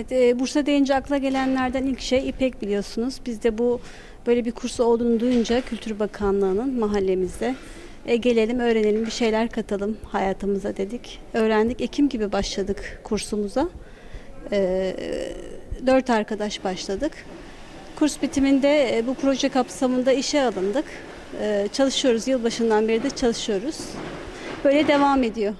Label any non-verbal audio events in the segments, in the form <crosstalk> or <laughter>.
Evet, e, Bursa deyince akla gelenlerden ilk şey İpek biliyorsunuz. Biz de bu böyle bir kurs olduğunu duyunca Kültür Bakanlığı'nın mahallemizde e, gelelim öğrenelim bir şeyler katalım hayatımıza dedik. Öğrendik. Ekim gibi başladık kursumuza. E, dört arkadaş başladık. Kurs bitiminde e, bu proje kapsamında işe alındık. E, çalışıyoruz. Yılbaşından beri de çalışıyoruz. Böyle devam ediyor.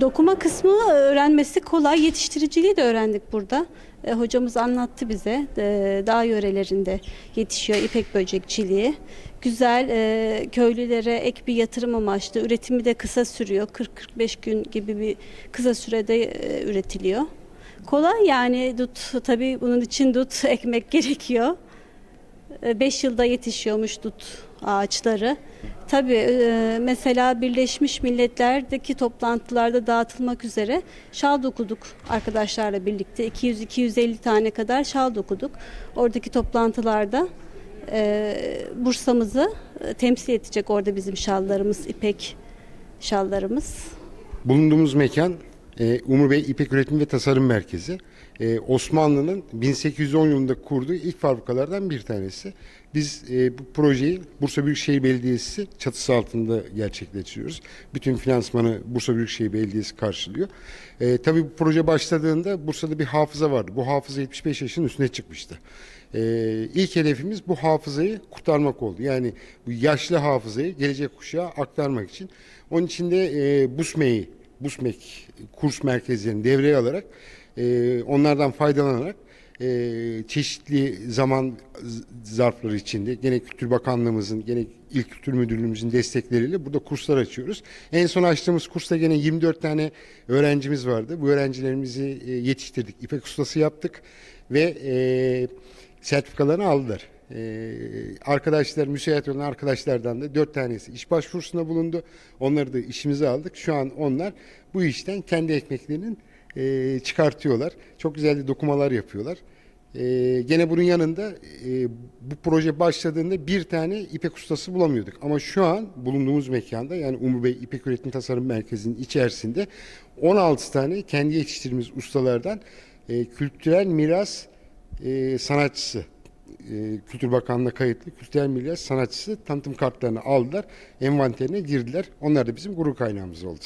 Dokuma kısmı öğrenmesi kolay. Yetiştiriciliği de öğrendik burada. E, hocamız anlattı bize. E, dağ yörelerinde yetişiyor ipek böcekçiliği. Güzel e, köylülere ek bir yatırım amaçlı. Üretimi de kısa sürüyor. 40-45 gün gibi bir kısa sürede e, üretiliyor. Kolay yani dut tabii bunun için dut <laughs> ekmek gerekiyor. 5 yılda yetişiyormuş dut ağaçları. Tabii e, mesela Birleşmiş Milletler'deki toplantılarda dağıtılmak üzere şal dokuduk arkadaşlarla birlikte. 200-250 tane kadar şal dokuduk. Oradaki toplantılarda e, Bursa'mızı e, temsil edecek orada bizim şallarımız, ipek şallarımız. Bulunduğumuz mekan e, Umur Bey İpek Üretim ve Tasarım Merkezi. E, Osmanlı'nın 1810 yılında kurduğu ilk fabrikalardan bir tanesi. Biz e, bu projeyi Bursa Büyükşehir Belediyesi çatısı altında gerçekleştiriyoruz. Bütün finansmanı Bursa Büyükşehir Belediyesi karşılıyor. E, tabii bu proje başladığında Bursa'da bir hafıza vardı. Bu hafıza 75 yaşın üstüne çıkmıştı. E, ilk hedefimiz bu hafızayı kurtarmak oldu. Yani bu yaşlı hafızayı gelecek kuşağa aktarmak için. Onun için de e, BUSME'yi BUSMEK kurs merkezlerini devreye alarak e, onlardan faydalanarak e, çeşitli zaman zarfları içinde gene Kültür Bakanlığımızın gene İl Kültür Müdürlüğümüzün destekleriyle burada kurslar açıyoruz. En son açtığımız kursta gene 24 tane öğrencimiz vardı. Bu öğrencilerimizi e, yetiştirdik. İpek ustası yaptık ve e, sertifikalarını aldılar. Ee, arkadaşlar, müsait olan arkadaşlardan da dört tanesi iş başvurusunda bulundu. Onları da işimize aldık. Şu an onlar bu işten kendi ekmeklerinin e, çıkartıyorlar. Çok güzel de dokumalar yapıyorlar. Ee, gene bunun yanında e, bu proje başladığında bir tane ipek ustası bulamıyorduk. Ama şu an bulunduğumuz mekanda yani Umur Bey İpek Üretim Tasarım Merkezi'nin içerisinde 16 tane kendi yetiştirdiğimiz ustalardan e, kültürel miras e, sanatçısı e, Kültür Bakanlığı'na kayıtlı kültürel miras sanatçısı tanıtım kartlarını aldılar. Envanterine girdiler. Onlar da bizim gurur kaynağımız oldu.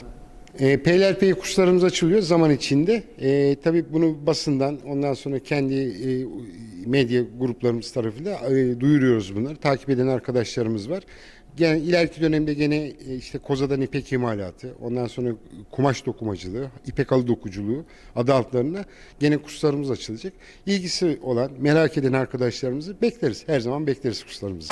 E, PLRP kurslarımız açılıyor zaman içinde. E, tabii bunu basından ondan sonra kendi e, medya gruplarımız tarafıyla e, duyuruyoruz bunları. Takip eden arkadaşlarımız var. Gene ileriki dönemde gene e, işte kozadan ipek imalatı, ondan sonra kumaş dokumacılığı, ipek alı dokuculuğu adı altlarına gene kurslarımız açılacak. İlgisi olan, merak eden arkadaşlarımızı bekleriz. Her zaman bekleriz kurslarımızı.